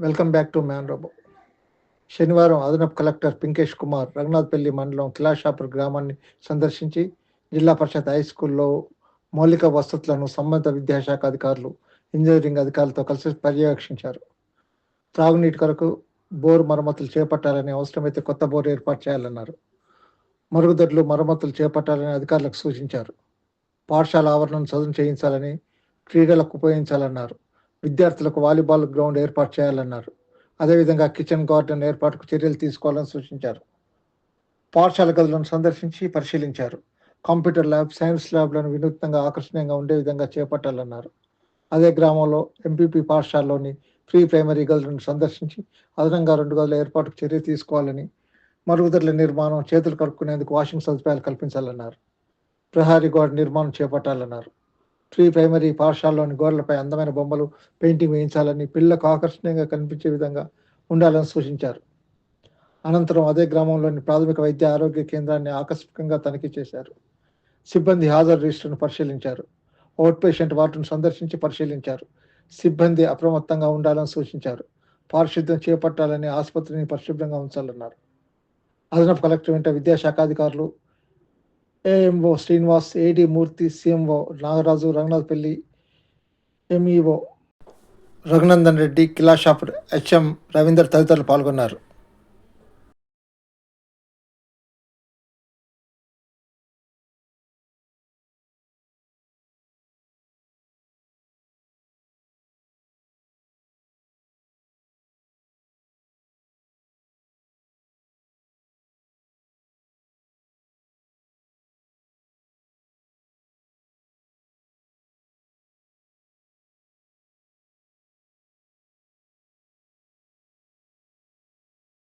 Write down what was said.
Welcome back to man robo. శనివారం అదనపు collector Pinkesh Kumar Raghunathpalli మండలం కిలాషాపూర్ గ్రామాన్ని సందర్శించి జిల్లా పరిషత్ హై స్కూల్లో మౌలిక వసతులను సంబంధిత విద్యాశాఖ అధికారులు ఇంజనీరింగ్ అధికారులతో కలిసి పర్యవేక్షించారు. త్రాగునీటి కొరకు బోర్ మరమ్మతులు చేపట్టాలని అవసరమైతే కొత్త బోర్ ఏర్పాటు చేయాలన్నారు. మరుగుదొడ్లు మరమ్మతులు చేపట్టాలని అధికారులకు సూచించారు. పాఠశాల ఆవరణను చదును చేయించాలని క్రీడలకు ఉపయోగించాలన్నారు. విద్యార్థులకు వాలీబాల్ గ్రౌండ్ ఏర్పాటు చేయాలన్నారు. అదేవిధంగా కిచెన్ గార్డెన్ ఏర్పాటుకు చర్యలు తీసుకోవాలని సూచించారు. పాఠశాల గదులను సందర్శించి పరిశీలించారు. కంప్యూటర్ ల్యాబ్ సైన్స్ ల్యాబ్లను వినూత్నంగా ఆకర్షణీయంగా ఉండే విధంగా చేపట్టాలన్నారు. అదే గ్రామంలో ఎంపీపీ పాఠశాలలోని ప్రీ ప్రైమరీ గదులను సందర్శించి అదనంగా రెండు గదుల ఏర్పాటుకు చర్య తీసుకోవాలని మరుగుదొడ్ల నిర్మాణం చేతులు కడుక్కునేందుకు వాషింగ్ సదుపాయాలు కల్పించాలన్నారు. ప్రహారీ గోడ నిర్మాణం చేపట్టాలన్నారు. ప్రీ ప్రైమరీ పాఠశాలలోని గోడలపై అందమైన బొమ్మలు పెయింటింగ్ వేయించాలని పిల్లలకు ఆకర్షణీయంగా కనిపించే విధంగా ఉండాలని సూచించారు. అనంతరం అదే గ్రామంలోని ప్రాథమిక వైద్య ఆరోగ్య కేంద్రాన్ని ఆకస్మికంగా తనిఖీ చేశారు. సిబ్బంది హాజరు రిజిస్టర్ను పరిశీలించారు. అవుట్ పేషెంట్ వార్డును సందర్శించి పరిశీలించారు. సిబ్బంది అప్రమత్తంగా ఉండాలని సూచించారు. పారిశుద్ధ్యం చేపట్టాలని ఆసుపత్రిని పరిశుభ్రంగా ఉంచాలన్నారు. అదనపు కలెక్టర్ వెంట విద్యాశాఖాధికారులు AMO Srinivas AD Murthy CMO Nagaraju Ranganathapalli MEO Raghunandan Reddy Kilashapur HM Ravinder తదితరులు పాల్గొన్నారు.